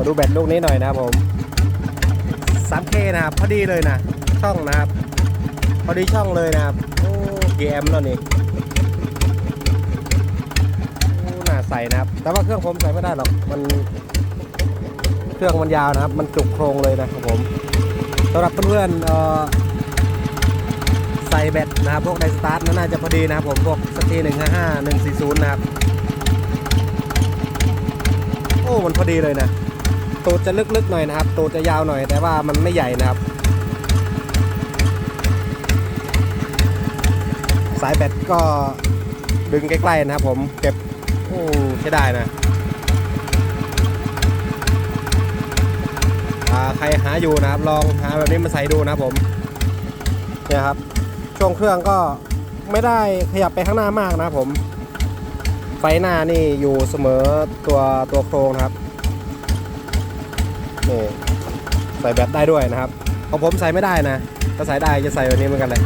มาดูแบตลูกนี้หน่อยนะครับผม 3K นะครับพอดีเลยนะ ช่องนะครับ พอดีช่องเลยนะครับ โอ้กี่แอมป์แล้วนี่โอ้น่าใส่นะครับ แต่ว่าเครื่องผมใส่ไม่ได้หรอก มันเครื่องมันยาวนะครับ มันจุกโครงเลยนะครับผมสำหรับเพื่อนๆเอ่อใส่แบตนะครับพวกไดสตาร์ทน่าจะพอดีนะครับผมพวกสตีหนึ่งห้าห้าหนึ่งสี่ศูนย์นะครับ โอ้ มันพอดีเลยนะ ตูดจะลึกๆหน่อยนะครับ ตูดจะยาวหน่อย แต่ว่ามันไม่ใหญ่นะครับ สายแบตก็ดึงใกล้ๆนะครับผมเก็บโอ้ใช้ได้นะใครหาอยู่นะครับ ลองหาแบบนี้มาใส่ดูนะผมเนี่ยครับ ช่วงเครื่องก็ไม่ได้ขยับไปข้างหน้ามากนะผม ไฟหน้านี่อยู่เสมอตัวตัวโครงครับ นี่ใส่แบตได้ด้วยนะครับของผมใส่ไม่ได้นะถ้าใส่ได้จะใส่แบบนี้เหมือนกันเลย